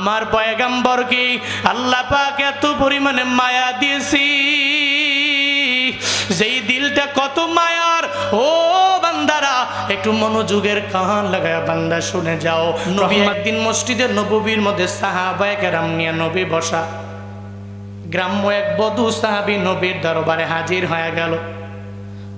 আমার পয়গাম্বরকে আল্লাহ পাক এত পরিমাণে মায়া দিয়েছি। যেই দিলটা কত মায়ার ও বান্দারা একটু মনোযোগের কান লাগায় বান্দা শুনে যাও। নবী একদিন মসজিদে নববীর মধ্যে সাহাবায়ে কেরাম নিয়ে নবী বসা। গ্রাম্য এক বধু সাহাবি নবীর দরবারে হাজির হয়ে গেল।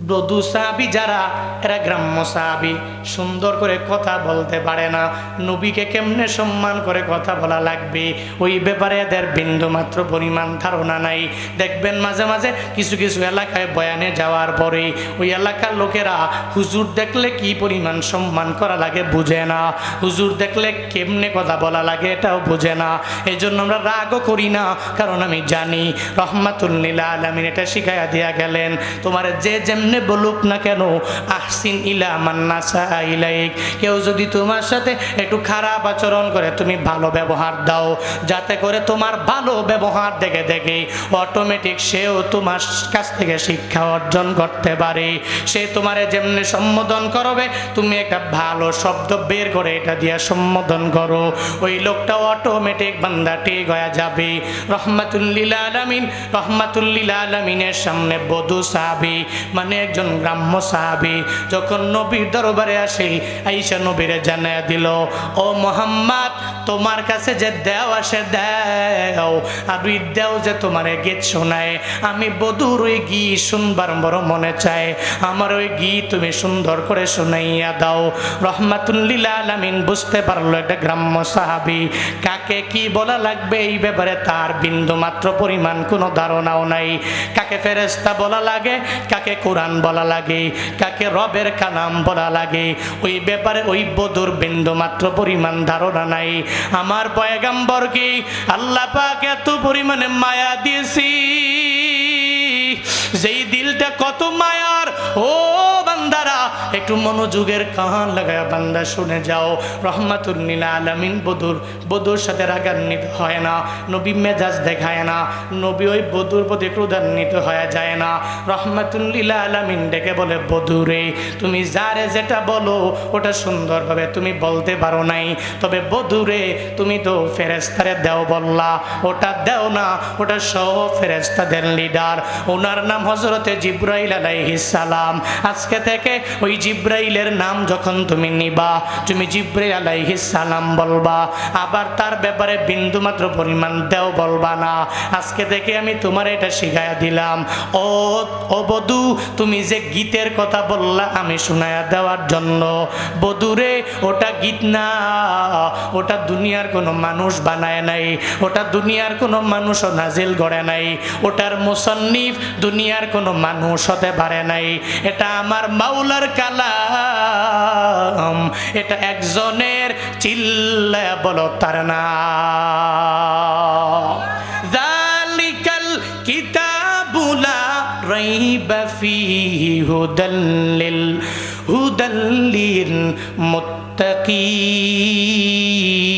বধু সাহাবি যারা, এরা গ্রাম্য সাহাবি। সুন্দর করে কথা বলতে পারে না। নবীকে কেমনে সম্মান করে কথা বলা লাগবে? ওই ব্যাপারে এদের বিন্দু মাত্র পরিমাণ ধারণা নাই। দেখবেন মাঝে মাঝে কিছু কিছু এলাকায় বয়ানে যাওয়ার পরে ওই এলাকার লোকেরা, হুজুর দেখলে কি পরিমাণ সম্মান করা লাগে? বুঝে না। হুজুর দেখলে কেমনে কথা বলা লাগে এটাও বুঝে না। এই জন্য আমরা রাগও করি না, কারণ আমি জানি রহমাতুল্লিল আলমিন এটা শিখাইয়া দিয়া গেলেন। তোমার যে যেমনে বলুক না কেন? আহসিন ইলা মান্নাসা ইলাইক। কেউ যদি তোমার সাথে একটু খারাপ আচরণ করে, তুমি ভালো ব্যবহার দাও, যাতে করে তোমার ভালো ব্যবহার দেখে দেখে অটোমেটিক সেও তোমার কাছ থেকে শিক্ষা অর্জন করতে পারে। সে তোমারে যেমনি সম্বোধন করবে, তুমি একটা ভালো শব্দ বের করে এটা দিয়ে সম্বোধন করো। ওই লোকটা অটোমেটিক বান্দা ঠিক হয়ে যাবে রহমাতুল্লিল আলমিন রহমাতুল্লিল আলমিনের সামনে বধু সাহাবি মানে একজন গ্রাম্য সাহাবি যখন নবীর দরবারে আসে আইসা নবীরে জানায় দিল ও মোহাম্মদ তোমার কাছে যে দেও আসে দেও, আর ওই দেও যে তোমারে গীত শোনায়। আমি বধুর ওই গীত শুনবার বড় মনে চায়। আমার ওই গীত তুমি সুন্দর করে শোনাইয়া দাও। রহমাতুল্লিল আলামিন বুঝতে পারল একটা গ্রাম্য সাহাবি। কাকে কি বলা লাগবে এই ব্যাপারে তার বিন্দু মাত্র পরিমাণ কোনো ধারণাও নাই। কাকে ফেরেস্তা বলা লাগে, কাকে কোরআন বলা লাগে, কাকে রবের কালাম বলা লাগে, ওই ব্যাপারে ওই বধুর বিন্দু মাত্র পরিমাণ ধারণা নাই। আমার পয়গাম্বরকে আল্লাহ পাক এত পরিমাণে মায়া দিয়েছি? যেই দিলটা কত বান্দারা একটু মনোযোগের কান লাগায় বান্দা শুনে যাও। রহমাতুল্লিল আলামিন, বধুর বধুর সাথে রাগান্বিত হয় না। নবী মেজাজ দেখায় না। নবী ওই বধুর প্রতি ক্রোধান্বিত হয়ে যায় না। রহমাতুল্লিল আলামিন ডেকে বলে বধুরে তুমি যারে যেটা বলো, ওটা সুন্দরভাবে তুমি বলতে পারো নাই। তবে বধুরে তুমি তো ফেরেস্তারে দেও বললা। ওটা দেও না, ওটা সহ ফেরেস্তাদের লিডার। ওনার নাম হজরতে জিব্রাইল আলাইহিস সালাম। আজকে থেকে ওই জিব্রাইলের নাম যখন তুমি নিবা, তুমি জিব্রাইল আলাইহিস সালাম বলবা। আবার তার ব্যাপারে বিন্দুমাত্র পরিমাণ দেও বলবা না। আজকে থেকে আমি তোমার এটা শিখাইয়া দিলাম। ও ও বধু, তুমি যে গীতের কথা বললা আমি শোনায়া দেওয়ার জন্য। বধুরে ওটা গীত না। ওটা দুনিয়ার কোনো মানুষ বানায় নাই। ওটা দুনিয়ার কোনো মানুষও নাজিল গড়ে নাই। ওটার মুসন্নিফ দুনিয়ার কোনো মানুষ হতে পারে নাই। এটা আমার মাওলার কালাম। এটা একজনের চিল্লা বলো তার না জালিকাল কিতাবুলা রাইবা ফিহি হুদাল্লিল হুদাল্লিল মুত্তাকিন।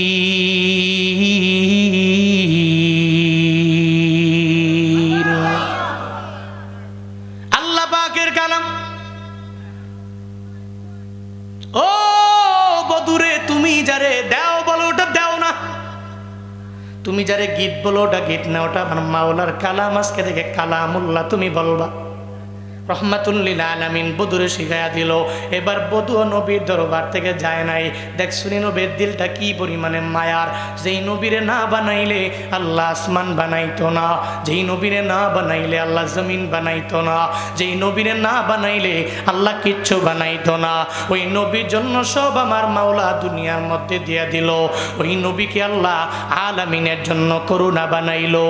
তুমি যারে গীত বলো ওটা গীত না, ওটা আমার মাওলার কালাম, আজকে দেখে কালামুল্লাহ তুমি বলবা। রহমাতুল্লিল আলামিন বধুরে শিখাইয়া দিল। এবার বধু নবীর দরবার থেকে যায় নাই। দেখ শুনি নবীর দিলটা কি পরিমাণে মায়ার। যেই নবীরে না বানাইলে আল্লাহ আসমান বানাইতো না। যেই নবীরে না বানাইলে আল্লাহ জমিন বানাইতো না। যেই নবীরে না বানাইলে আল্লাহ কিচ্ছু বানাইতো না। ওই নবীর জন্য সব আমার মাওলা দুনিয়ার মধ্যে দিয়া দিল। ওই নবীকে আল্লাহ আলামিনের জন্য করুণা বানাইলো।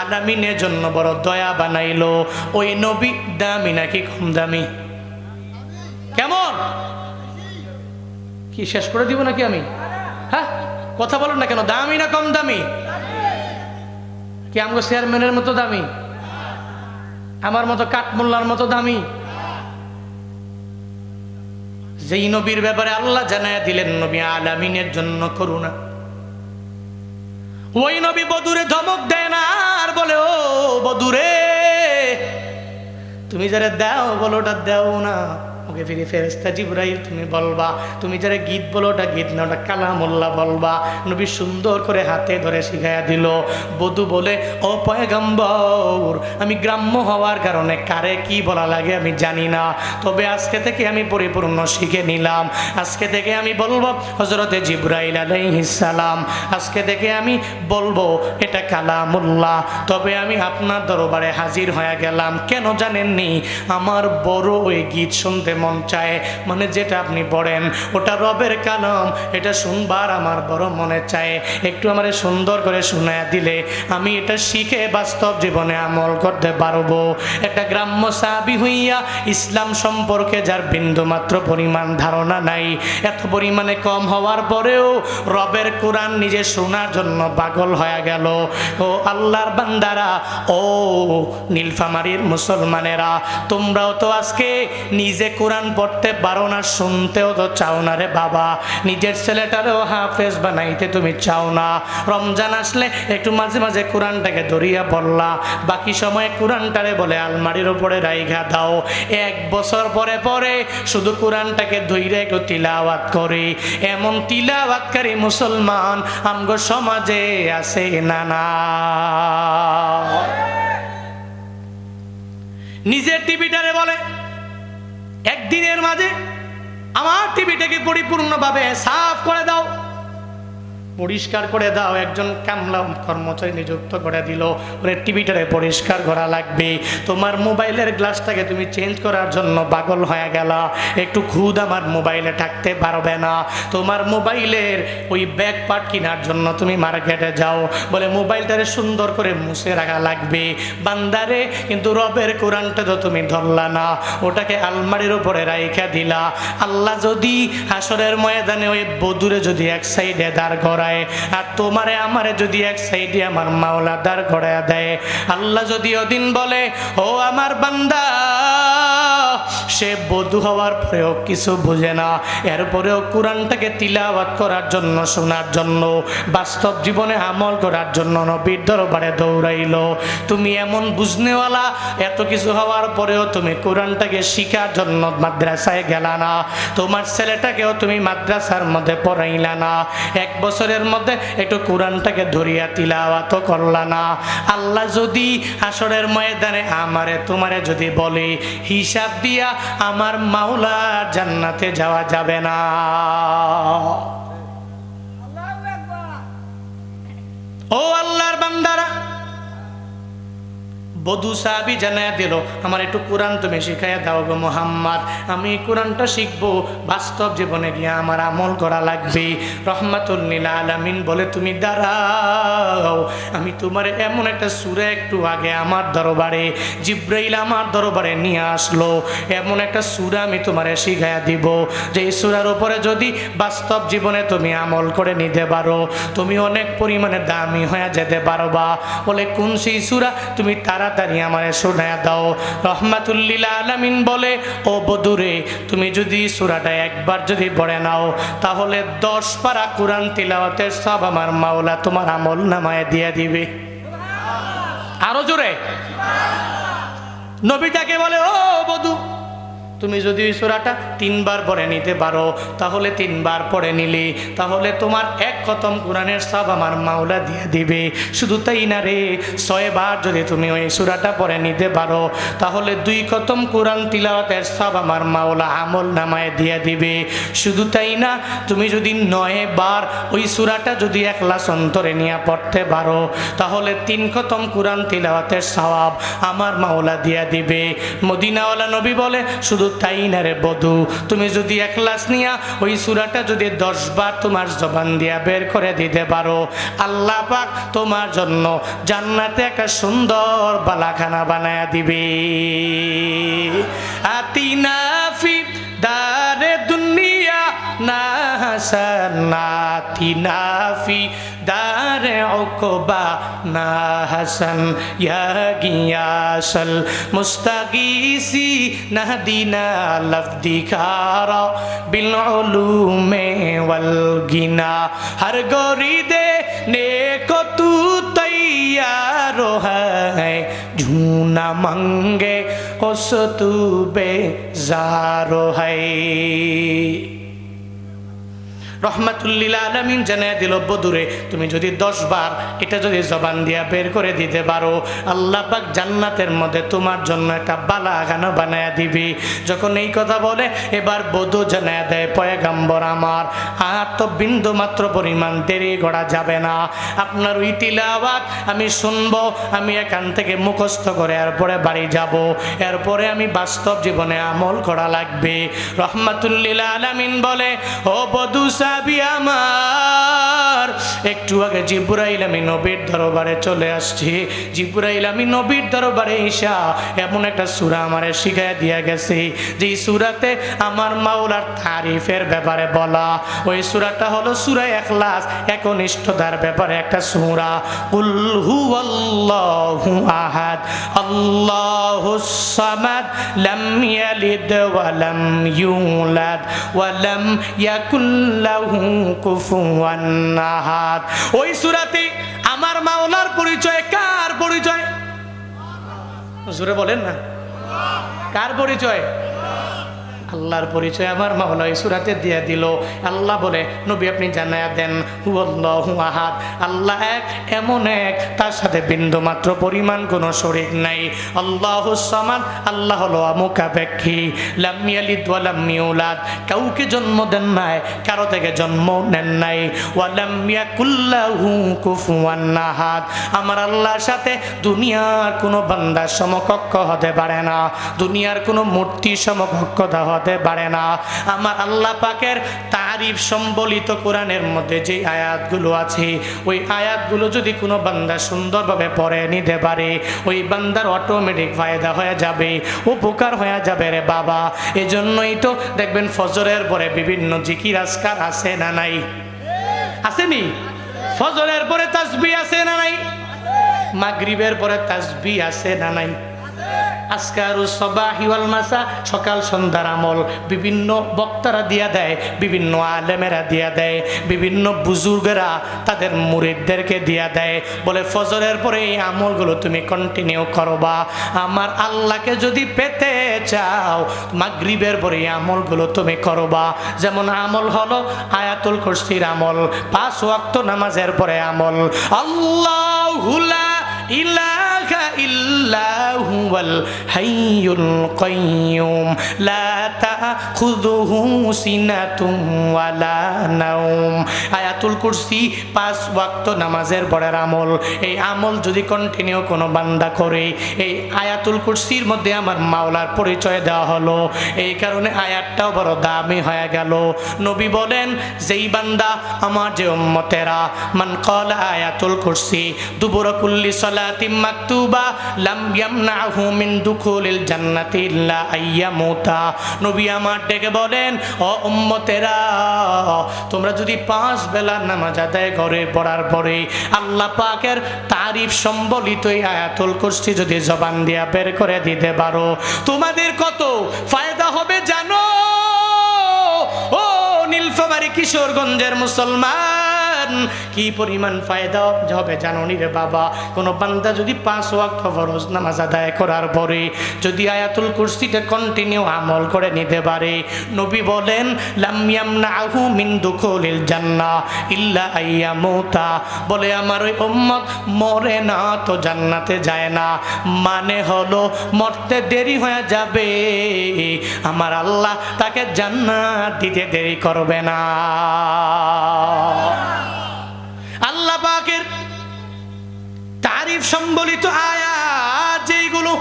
আলামিনের জন্য বড় দয়া বানাইলো। ওই নবী দামি নাকি কম দামি কেমন? কি শেষ করে দিব নাকি আমি? হ্যাঁ? কথা বলেন না কেন, দামি না কম দামি কি আমগো চেয়ারম্যানের মতো দামি? আমার মতো কাঠমোল্লার মতো দামি? যেই নবীর ব্যাপারে আল্লাহ জানায় দিলেন, নবী আলামিনের জন্য করুণা। ওই নবী বধুরে ধমক দেয় না আর বলে, ও বধুরে তুমি যারা দাও বলো ওটা দাও না। ওকে ফিরে ফেরেস্তা জিব্রাইল, তুমি বলবা, তুমি যারা গীত বলো, ওটা গীত না, ওটা কালামুল্লাহ বলবা। নবী সুন্দর করে হাতে ধরে শিখাইয়া দিল, বধু বলে, ও পয়গাম্বর, আমি গ্রাম্য হওয়ার কারণে কারে কি বলা লাগে আমি জানি না। তবে আজকে থেকে আমি পরিপূর্ণ শিখে নিলাম। আজকে থেকে আমি বলব হজরতে জিব্রাইল আলাইহিসালাম আজকে থেকে আমি বলব, এটা কালামুল্লাহ। তবে আমি আপনার দরবারে হাজির হয়ে গেলাম। কেন জানেননি? আমার বড় ওই গীত শুনতে মন চায়। মানে যেটা আপনি পড়েন, ওটা রবের কালাম, এটা শুনবার আমার বড় মনে চায়। একটু আমার সুন্দর করে শুনায় দিলে আমি এটা শিখে বাস্তব জীবনে আমল করতে পারব। একটা গ্রাম্য সাবি হইয়া ইসলাম সম্পর্কে যার বিন্দু মাত্র পরিমাণ ধারণা নাই, এত পরিমাণে কম হওয়ার পরেও রবের কোরআন নিজে শোনার জন্য পাগল হয়ে গেল। ও আল্লাহর বান্দারা, ও নীলফামারির মুসলমানেরা, তোমরাও তো আজকে নিজে কোরআন পড়তে পারো না, শুনতেও তো চাও না রে বাবা। নিজের ছেলেটারেও হাফেজ বানাইতে তুমি চাও না। রমজান আসলে একটু মাঝে মাঝে কোরআনটাকে ধরিয়া পড়লা। বাকি সময় কোরআনটারে বলে, আলমারির উপরে রাইঘা দাও। এক বছর পরে পরে শুধু কোরআনটাকে ধইরে একটু তিলাওয়াত করে। এমন তিলাওয়াতকারী মুসলমান আমগো সমাজে আছে না না। নিজের টিভিটারে বলে একদিনের মাঝে আমার টিভিটাকে পরিপূর্ণভাবে সাফ করে দাও। পরিষ্কার করে দাও। একজন কামলা কর্মচারী নিযুক্ত করে দিল। ওরে টিভিটারে পরিষ্কার করা লাগবে। তোমার মোবাইলের গ্লাসটাকে তুমি চেঞ্জ করার জন্য পাগল হয়ে গেল। একটু খুদ আমার মোবাইলে থাকতে পারবে না। তোমার মোবাইলের ওই ব্যাগ পার্ট কেনার জন্য তুমি মার্কেটে যাও। বলে, মোবাইলটারে সুন্দর করে মুছে রাখা লাগবে। বান্দারে, কিন্তু রবের কোরআনটা তো তুমি ধরলা না। ওটাকে আলমারির উপরে রাইখা দিলা। আল্লাহ যদি হাসরের ময়দানে ওই বধুরে যদি এক সাইডে দাঁড় করায় আর তোমারে আমারে যদি এক সাইডে আমার মাওলা দাঁড় করায় দেয়। আল্লাহ যদি ওদিন বলে, ও আমার বান্দা সে বধু হওয়ার পরেও কিছু বুঝে না। এরপরেও কোরআনটাকে তিলাওয়াত করার জন্য, শোনার জন্য, বাস্তব জীবনে আমল করার জন্য নবীর দরবারে দৌড়াইলো। তুমি এমন বুঝনেওয়ালা, এত কিছু হওয়ার পরেও তুমি কোরআনটাকে শিখার জন্য মাদ্রাসায় গেলা না। তোমার ছেলেটাকেও তুমি মাদ্রাসার মধ্যে পড়াইলা না। এক বছরের মধ্যে একটু কোরআনটাকে ধরিয়া তিলাওয়াত করলা না। আল্লাহ যদি আসরের ময়দানে আমারে, তোমারে যদি বলে, হিসাব দিয়া আমার মাওলা জান্নাতে যাওয়া যাবে না। ও আল্লাহর বান্দারা বধু সাহাবি জানায় দিল, আমার একটু কোরআন তুমি শিখাইয়া দাও গো মোহাম্মদ। আমি কোরআনটা শিখব, বাস্তব জীবনে গিয়ে আমার আমল করা লাগবে। রহমাতুল্লিল আলামিন বলে, তুমি দাঁড়াও, আমি তোমার এমন একটা সুরে একটু আগে আমার দরবারে, জিব্রাইল আমার দরবারে নিয়ে আসলো। এমন একটা সুরা আমি তোমারে শিখাইয়া দিব, যে এই সুরার উপরে যদি বাস্তব জীবনে তুমি আমল করে নিতে পারো, তুমি অনেক পরিমাণে দামি হয়ে যেতে পারবা। বলে, কোন সেই সুরা? তুমি তাড়াতাড়ি আমারে শোনায় দাও। রহমাতুল্লিল আলামিন বলে, ও বদুরে তুমি যদি সুরাটা একবার যদি পড়ে নাও, তাহলে দশ পারা কোরআন তিলাওয়াতের সব আমার মাওলা তোমার আমল নামায় দিয়ে দিবে। আরও জোরে। নবীটাকে বলে, ও বধু তুমি যদি ওই সুরাটা তিনবার পড়ে নিতে পারো, তাহলে তিনবার পড়ে নিলে। তাহলে তোমার এক কতম কোরআনের সব আমার মাওলা দিয়ে দিবে। শুধু তাই না রে, ছয়বার যদি তুমি ওই সুরাটা পড়ে নিতে পারো, তাহলে দুই কতম কোরআন তিলাওয়াতের সব আমার মাওলা আমল নামায় দিয়ে দিবে। শুধু তাই না, তুমি যদি নয় বার ওই সুরাটা যদি একলাস অন্তরে নিয়ে পড়তে পারো, তাহলে তিন খতম কোরআন তিলাওয়াতের সওয়াব আমার মাওলা দিয়া দিবে। মদিনাওয়ালা নবী বলে, শুধু তাই বধু। তুমি যদি একলাস নিয়া ওই সুরাটা যদি দশ বার তোমার জবান দিয়া বের করে দিতে পারো, আল্লাহ পাক তোমার জন্য জান্নাতে একটা সুন্দর বালাখানা বানায়া দিবে। আতিনাফি দারে দুনিয়া না হাসানাতিনা دیدار عقبا نا حسن یا گیاسل مستغیسی نہدینا لفظی کارا بالعلوم والگنا ہر گوری دے نیکو تو تیار ہے جھونا منگے اس تو بے زارو ہے রহমাতুল্লিল আলমিন জানায় দিল বদুরে তুমি যদি দশ বার এটা যদি জবান দিয়া বের করে দিতে পারো, আল্লাহ পাক জান্নাতের মধ্যে তোমার জন্য একটা বালাগানো বানায় দিবি। যখন এই কথা বলে, এবার বধু জানায় দেয়, পয়গাম্বর আমার, আর তো বিন্দু মাত্র পরিমাণ দেরি করা যাবে না। আপনার ওই তিলাওয়াত আমি শুনব, আমি এখান থেকে মুখস্থ করে এরপরে বাড়ি যাব। এরপরে আমি বাস্তব জীবনে আমল করা লাগবে। রহমাতুল্লিল আলামিন বলে, ও বধু সাবি আমার। একটু আগে জিব্রাইল আমি নবীর দরবারে চলে আসছি। জিব্রাইল আমি নবীর দরবারে ঈশা, এমন একটা সুরা আমারে শিখাই দিয়া গেছে। যেই সুরাতে আমার মাওলার তারিফের ব্যাপারে বলা, ওই সুরাটা হলো সুরা এখলাস, একনিষ্ঠতার ব্যাপারে একটা সুরা। কুল হুয়াল্লাহু আহাদ আল্লাহুস সামাদ, লাম ইয়ালিদ ওয়া লাম ইউলাদ, ওয়া লাম ইয়াকুল লাহু কুফুয়ান আহাদ ওই সুরাতে আমার মাওলার পরিচয় কার পরিচয়? জোরে বলেন না। কার পরিচয়? আল্লাহর পরিচয় আমার মাওলা সুরাতে দিয়ে দিল। আল্লাহ বলে, নবী আপনি জানায়া দেন আহাদ। আল্লাহ এক, এমন এক, তার সাথে বিন্দু মাত্র পরিমাণ কোনো শরিক নাই। আল্লাহ সামান আল্লাহ হলো মুখাপেক্ষী লামিয়ালিদ ওয়ালামিউলাদ কাউকে জন্ম দেন নাই, কারও থেকে জন্ম নেন নাই। ওয়ালামিয়া কুল্লাহু কুফুয়ান আহাদ। আমার আল্লাহর সাথে দুনিয়ার কোনো বান্দার সমকক্ষ হতে পারে না। দুনিয়ার কোনো মূর্তি সমকক্ষতা হতে পারে না। আমার আল্লাহ পাকের তারিফ সম্বলিত কোরআনের মধ্যে যে আয়াতগুলো আছে, ওই আয়াতগুলো যদি কোনো বান্দা সুন্দরভাবে পড়ে নিতে পারে, ওই বান্দার অটোমেটিক ফায়দা হয়ে যাবে, উপকার হয়ে যাবে রে বাবা। এজন্যই তো দেখবেন ফজরের পরে বিভিন্ন জিকির আজকার আছে না নাই? আসেনি? ফজরের পরে তাসবি আছে না নাই? মাগরিবের পরে তাসবি আছে না নাই? আজকারু সবাহি ওয়াল মাসা, সকাল সন্ধ্যার আমল। বিভিন্ন বক্তারা দিয়া দেয়, বিভিন্ন আলেমেরা দিয়া দেয়, বিভিন্ন বুজুর্গেরা তাদের মুরিদদেরকে দিয়া দেয়। বলে, ফজরের পরে এই আমলগুলো তুমি কন্টিনিউ করবা। আমার আল্লাহকে যদি পেতে চাও, মাগরিবের পরে এই আমলগুলো তুমি করবা। যেমন আমল হলো আয়াতুল কুরসির আমল, পাঁচ ওয়াক্ত নামাজের পরে আমল। আল্লাহ ইলাহা ইল্লা হুয়াল হাইয়ুল কাইয়ুম। লা তাখুযুহু সিনাতুম ওয়ালা নাওম। আয়াতুল কুরসি, পাঁচ ওয়াক্ত নামাজের পরের আমল। এই আমল যদি কন্টিনিউ কোনো বান্দা করে, এই আয়াতুল কুরসির মধ্যে আমার মাওলার পরিচয় দেওয়া হলো। এই কারণে আয়াতটাও বড় দামি হয়ে গেল। নবী বলেন, যেই বান্দা আমার যে উম্মতেরা, মান কল আয়াতুল কুরসি দুবুর কুল্লি সালাতিম মাকতুবা লাম ইয়ামনাহু মিন দুখুলিল জান্নাতি ইল্লা আইয়ামুতা। নবী আমার ডেকে বলেন, ও উম্মতেরা, তোমরা যদি পাঁচ বেলার নামাজ আদায় করে, পড়ার পরে আল্লাহ পাকের তারিফ সম্বলিত এই আয়াতুল কুরসি যদি জবান দিয়া বের করে দিতে পারো, তোমাদের কত ফায়দা হবে জানো? ও নীলফামারী কিশোরগঞ্জের মুসলমান কি পরিমাণ ফায়দা হবে জানো নি রে বাবা? কোনো বান্দা যদি পাঁচ ওয়াক্ত ফরজ নামাজ আদায় করার পরে যদি আয়াতুল কুরসিতে কন্টিনিউ আমল করে নিতে পারে, নবী বলেন লামিয়াম নাহু মিন দুখুলিল জান্নাহ ইল্লা আইয়ামুতা। বলে, আমার ওই উম্মত মরে না তো জান্নাতে যায় না। মানে হলো, মরতে দেরি হয়ে যাবে। আমার আল্লাহ তাকে জান্নাত দিতে দেরি করবে না। তারিফ সম্বলিত আয়াত যেইগুলো,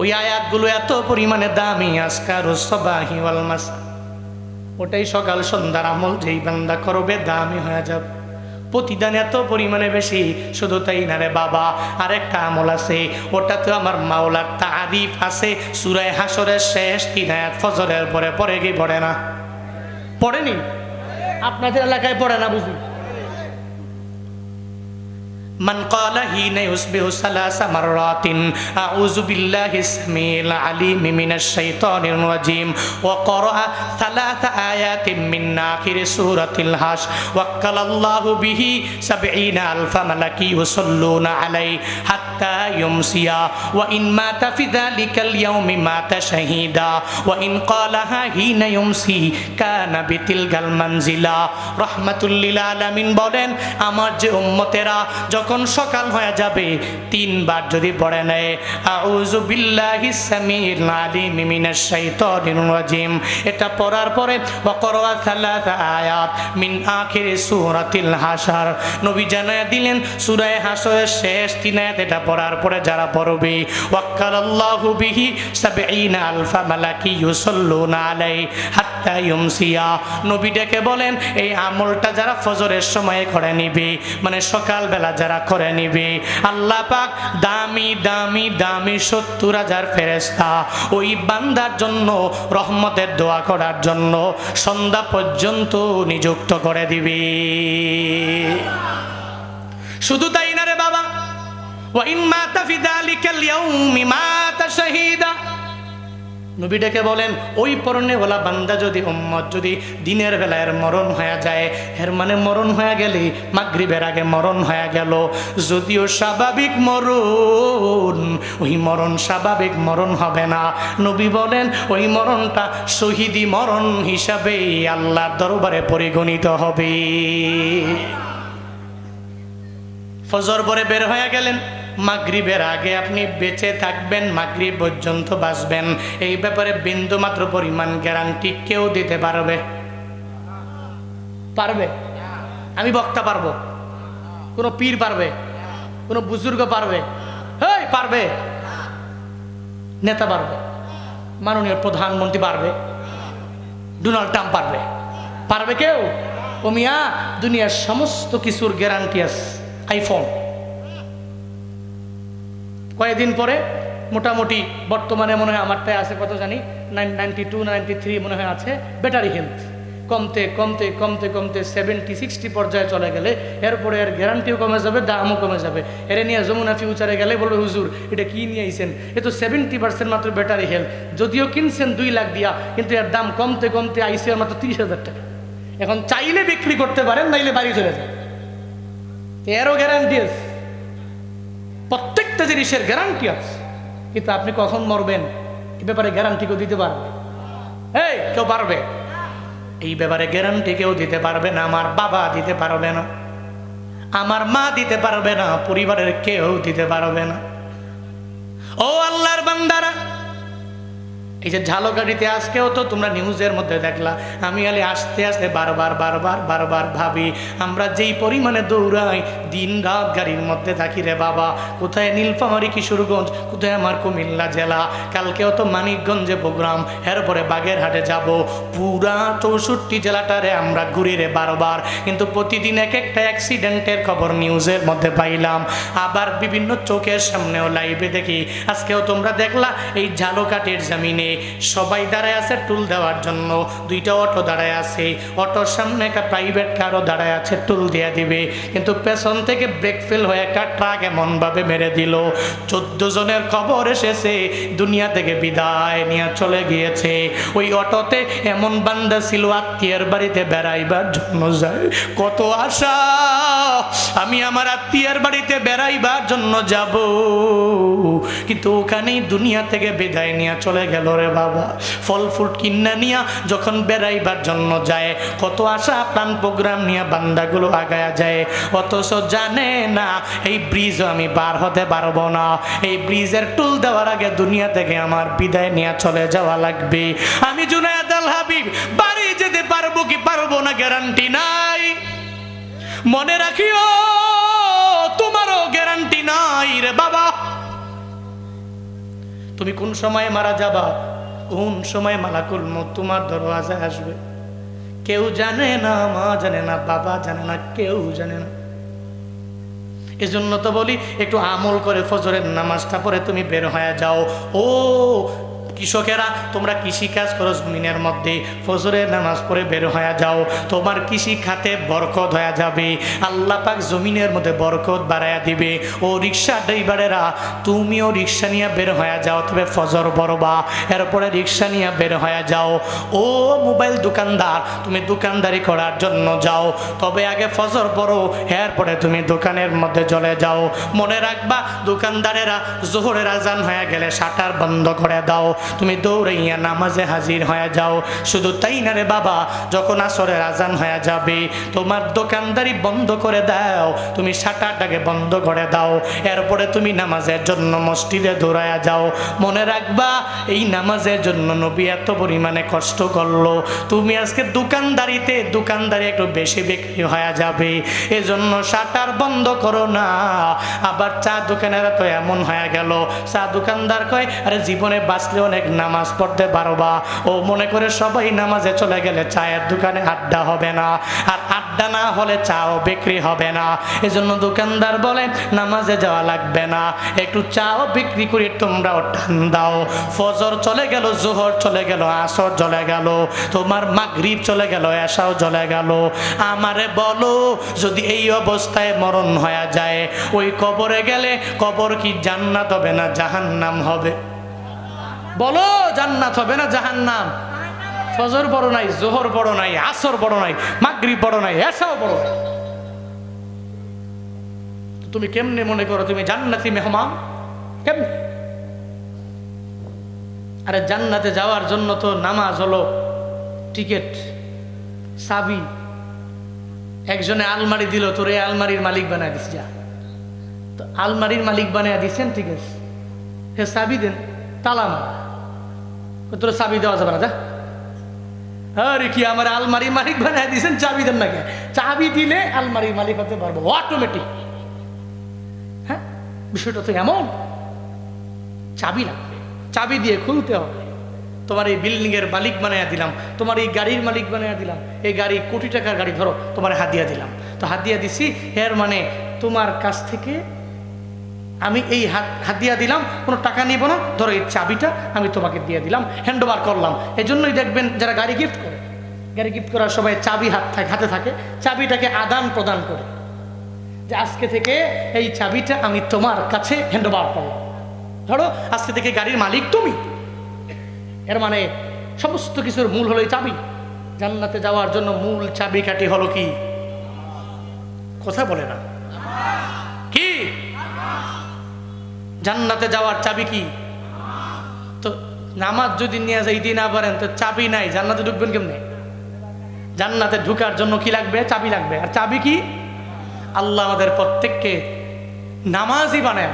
ওই আয়াতগুলো এত পরিমাণে দামি, আজকার সবাহি ওয়াল মাসা। ওটাই সকাল সন্ধ্যার আমল, যেই বান্দা করবে দামি হয়ে যাবে। প্রতিদান এত পরিমাণে বেশি, শুধু তাই না রে বাবা, আরেকটা আমল আছে, ওটাতে আমার মাওলার তারিফ আছে, সুরায় হাসরের শেষ তিন আয়াত ফজরের পরে পরে কি পড়ে না? পড়েনি? আপনাদের এলাকায় পড়ে না বুঝি? من قال حين يصبح ثلاث مرات أعوذ بالله السميع العليم من الشيطان الرجيم وقرأ ثلاث آيات من آخر سورة الحش وكل الله به سبعين ألف ملك يصلون عليه حتى يمسي وإن مات في ذلك اليوم مات شهيدا وإن قالها حين يمسي كان بتلك المنزلة رحمة للعالمين বলেন আমার যে উম্মতেরা যখন সকাল হয়ে যাবে, তিনবার যদি পড়ে নেয় এটা পড়ার পরে আয়াত মিন আখিরি হাশর। নবী জানায়া দিলেন সূরা হাশরের শেষ তিন আয়াত এটা পড়ার পরে যারা পড়বে, ওয়াক্কালাল্লাহু বিহি সাবঈনা আলফা মালাকি ইউসাল্লুনা আলাইহি হাত্তা নবী ডেকে বলেন, এই আমলটা যারা ফজরের সময়ে করে নিবে মানে সকালবেলা যারা করে নিবে। আল্লাহ পাক দামি দামি দামি সত্তর হাজার ফেরেস্তা ওই বান্দার জন্য, রহমতের দোয়া করার জন্য সন্ধ্যা পর্যন্ত নিযুক্ত করে দিবে। শুধু তাই না রে বাবা? ওয়াইন মাতা ফি যালিকাল ইয়াউমি মাতা শাহীদা। নবী ডেকে বলেন, ওই পরনে ওলা বান্দা যদি উম্মত, যদি দিনের বেলায় মরণ হয়ে যায়, এর মানে মরণ হয়ে গেলে মাগরিবের আগে মরণ হয়ে গেল। যদিও স্বাভাবিক মরণ, ওই মরণ স্বাভাবিক মরণ হবে না। নবী বলেন, ওই মরণটা শহীদি মরণ হিসাবে আল্লাহর দরবারে পরিগণিত হবে। ফজর পরে বের হয়ে গেলেন। মাগরিবের আগে আপনি বেঁচে থাকবেন, মাগরিব পর্যন্ত বাঁচবেন। এই ব্যাপারে বিন্দু মাত্র পরিমাণ গ্যারান্টি কেউ দিতে পারবে? পারবে? আমি বক্তা পারব? কোনো পীর পারবে? কোনো বুজুর্গ পারবে? হেই, পারবে? নেতা পারবে? মাননীয় প্রধানমন্ত্রী পারবে? ডোনাল্ড ট্রাম্প পারবে? পারবে কেউ? ও মিয়া, দুনিয়ার সমস্ত কিছুর গ্যারান্টি আছে আইফোন কয়েকদিন পরে মোটামুটি বর্তমানে মনে হয় আমারটাই আছে, কত জানি? নাইনটি টু নাইনটি থ্রি মনে হয় আছে। ব্যাটারি হেলথ কমতে কমতে কমতে কমতে সেভেন্টি সিক্সটি পর্যায়ে চলে গেলে এরপরে এর গ্যারান্টিও কমে যাবে, দামও কমে যাবে। এর নিয়ে যমুনা ফিউচারে গেলে বলবে, হুজুর, এটা কি নিয়ে আইছেন? এ তো সেভেন্টি পার্সেন্ট মাত্র ব্যাটারি হেলথ যদিও কিনছেন দুই লাখ দিয়া, কিন্তু এর দাম কমতে কমতে আইসে মাত্র তিরিশ হাজার টাকা। এখন চাইলে বিক্রি করতে পারেন, নাইলে বাড়ি চলে যায় এরও গ্যারান্টি আছে। প্রত্যেকটা জিনিসের গ্যারান্টি আছে। কিন্তু আপনি কখন মরবেন? এ ব্যাপারে গ্যারান্টি কেউ দিতে পারবে? এই, কেউ পারবে? এই ব্যাপারে গ্যারান্টি কেউ দিতে পারবে না, আমার বাবা দিতে পারবে না, আমার মা দিতে পারবে না, পরিবারের কেউ দিতে পারবে না। ও আল্লাহর বান্দারা এই যে ঝালকাঠিতে আজকেও তো তোমরা নিউজের মধ্যে দেখলা। আমি খালি আসতে আসতে বারবার বারবার বারবার ভাবি, আমরা যেই পরিমাণে দৌড়াই, দিন রাত গাড়ির মধ্যে থাকি রে বাবা। কোথায় নীলফামারি, কিশোরগঞ্জ, কোথায় আমার কুমিল্লা জেলা? কালকেও তো মানিকগঞ্জে প্রোগ্রাম, এরপরে বাগেরহাটে যাব। পুরা চৌষট্টি জেলাটারে আমরা ঘুরি রে বারবার। কিন্তু প্রতিদিন এক একটা অ্যাক্সিডেন্টের খবর নিউজের মধ্যে পাইলাম। আবার বিভিন্ন চোখের সামনেও লাইভে দেখি। আজকেও তোমরা দেখলা, এই ঝালকাঠির জামিনে সবাই দাঁড়ায় আছে টুল দেওয়ার জন্য। দুইটা অটো দাঁড়ায় আছে। অটোর সামনে একটা প্রাইভেট কারও দাঁড়ায় আছে, টুল দিয়ে দিবে। কিন্তু পেছন থেকে ব্রেক ফেল হয়ে একটা ট্রাক এমনভাবে মেরে দিল। চোদ্দ জনের খবর এসেছে, দুনিয়া থেকে বিদায় নিয়ে চলে গিয়েছে। ওই অটোতে এমন বান্দা ছিল, আত্মীয়ের বাড়িতে বেড়াইবার জন্য যায়। কত আশা! আমি আমার আত্মীয়ের বাড়িতে বেড়াইবার জন্য যাব। কিন্তু ওখানেই দুনিয়া থেকে বিদায় নিয়ে চলে গেল রে বাবা। ফল ফুল কিনা নিয়া যখন বেড়াইবার জন্য যায়, কত আশা, প্রাণ, প্রোগ্রাম নিয়ে বান্দাগুলো আগায়া যায়। অথচ জানে না, এই ব্রিজও আমি পার হতে পারব না। এই ব্রিজের টুল দেওয়ার আগে দুনিয়া থেকে আমার বিদায় নিয়ে চলে যাওয়া লাগবে। আমি জুনায়দ আল হাবিব, বাড়ি যেতে পারব কি পারব না গ্যারান্টি নাই। মনে রাখিও, তোমারও গ্যারান্টি নাই রে বাবা। তুমি কোন সময় মারা যাবা, কোন সময় মালাকুল তোমার দরওয়াজায় আসবে। কেউ জানে না, মা জানে না, বাবা জানে না, কেউ জানে না। এজন্য তো বলি, একটু আমল করে ফজরের নামাজটা পরে তুমি বের হয়ে যাও। ও কৃষকেরা, তোমরা কৃষি কাজ করো জমিনের মধ্যে, ফজরের নামাজ পড়ে বের হয়ে যাও, তোমার কৃষি খাতে বরকত হয়ে যাবে, আল্লাহ পাক জমিনের মধ্যে বরকত বাড়াইয়া দিবে। ও রিক্সা ড্রাইভারেরা, তুমিও রিক্সা নিয়ে বের হয়ে যাও, তবে ফজর বড়বা এরপরে রিক্সা নিয়ে বের হয়ে যাও। ও মোবাইল দোকানদার, তুমি দোকানদারি করার জন্য যাও, তবে আগে ফজর পড়ো, এরপরে তুমি দোকানের মধ্যে চলে যাও। মনে রাখবা, দোকানদারেরা, জোহরের আজান হয়ে গেলে শাটার বন্ধ করে দাও। তুমি দৌড়াইয়া নামাজে হাজির হয়ে যাও। শুধু তাই না রে বাবা, যখন আসরের আজান হয়ে যাবে, তোমার দোকানদারি বন্ধ করে দাও। তুমি শাটারটাকে বন্ধ করে দাও। এরপরে তুমি নামাজের জন্য মসজিদে দৌড়ায়া যাও। মনে রাখবা, এই নামাজের জন্য নবী এত পরিমাণে কষ্ট করল। তুমি আজকে দোকানদারিতে, দোকানদারি একটু বেশি বিক্রি হয়ে যাবে। এজন্য শাটার বন্ধ করো না। আবার চা দোকানেরা তো এমন হয়ে গেল। চা দোকানদার কয়, আরে জীবনে বাঁচলে অনেক নামাজ পড়তে পারবা। ও মনে করে সবাই নামাজে চলে গেলে চায়ের দোকানে আড্ডা হবে না। আর আড্ডা না হলে চাও বিক্রি হবে না। এজন্য দোকানদার বলেন নামাজে যাওয়া লাগবে না। একটু চাও বিক্রি করে, তোমরাও টান দাও। ফজর চলে গেল, জোহর চলে গেল, আসর চলে গেল। তোমার মাগরিব চলে গেল এসাও চলে গেল। আমারে বলো, যদি এই অবস্থায় মরণ হয়ে যায়, ওই কবরে গেলে কবর কি জান্নাত হবে না জাহান্নাম হবে? বলো, জান্নাত হবে না জাহান্নাম? ফজর বড় নাই, জোহর বড় নাই, আসর বড় নাই, মাগরিব বড় নাই এসাও বড় তুমি কেমনে মনে করো, তুমি জান্নাতি মেহমান? কেমনে? আরে জান্নাতে যাওয়ার জন্য তো নামাজ হলো টিকিট, চাবি। একজনে আলমারি দিল, তোর এই আলমারির মালিক বানায় দিস, যা। তো আলমারির মালিক বানায় দিছেন, ঠিক আছে। হে চাবি দেন, তালা মারা। তোর চাবি দেওয়া যাবে না, যা। আরে কি, আমার আলমারির মালিক বানায় দিছেন চাবি দেন না কে চাবি দিলে আলমারির মালিক হতে পারব অটোমেটিক হ্যাঁ? বিষয়টা তো এমন। চাবি লাগবে, চাবি দিয়ে খুলতে হবে। তোমার এই বিল্ডিং এর মালিক বানাইয়া দিলাম, তোমার এই গাড়ির মালিক বানাইয়া দিলাম, এই গাড়ি কোটি টাকার গাড়ি, ধরো, তোমার হাদিয়া দিলাম। তো হাদিয়া দিছি, এর মানে তোমার কাছ থেকে আমি এই হাত হাদিয়া দিলাম, কোনো টাকা নিব না, ধরো এই চাবিটা আমি তোমাকে দিয়ে দিলাম হ্যান্ড ওভার করলাম। এই জন্যই দেখবেন যারা গাড়ি গিফট করে, গাড়ি গিফট করার সময় চাবি হাত থাকে হাতে থাকে, চাবিটাকে আদান প্রদান করে। যে আজকে থেকে এই চাবিটা আমি তোমার কাছে হ্যান্ড ওভার করলাম। ধরো, আজকে থেকে গাড়ির মালিক তুমি। এর মানে সমস্ত কিছুর মূল হলো এই চাবি। জান্নাতে যাওয়ার জন্য মূল চাবি কাটি হলো কি? কথা বলে না। জান্নাতে যাওয়ার চাবি কি? তো নামাজ যদি নিয়ে যাইতে না পারেন, তো চাবি নাই, জান্নাতে ঢুকবেন কেমনে? জান্নাতে ঢুকার জন্য কি লাগবে? চাবি লাগবে। আর চাবি কি? আল্লাহ আমাদের প্রত্যেককে নামাজই বানায়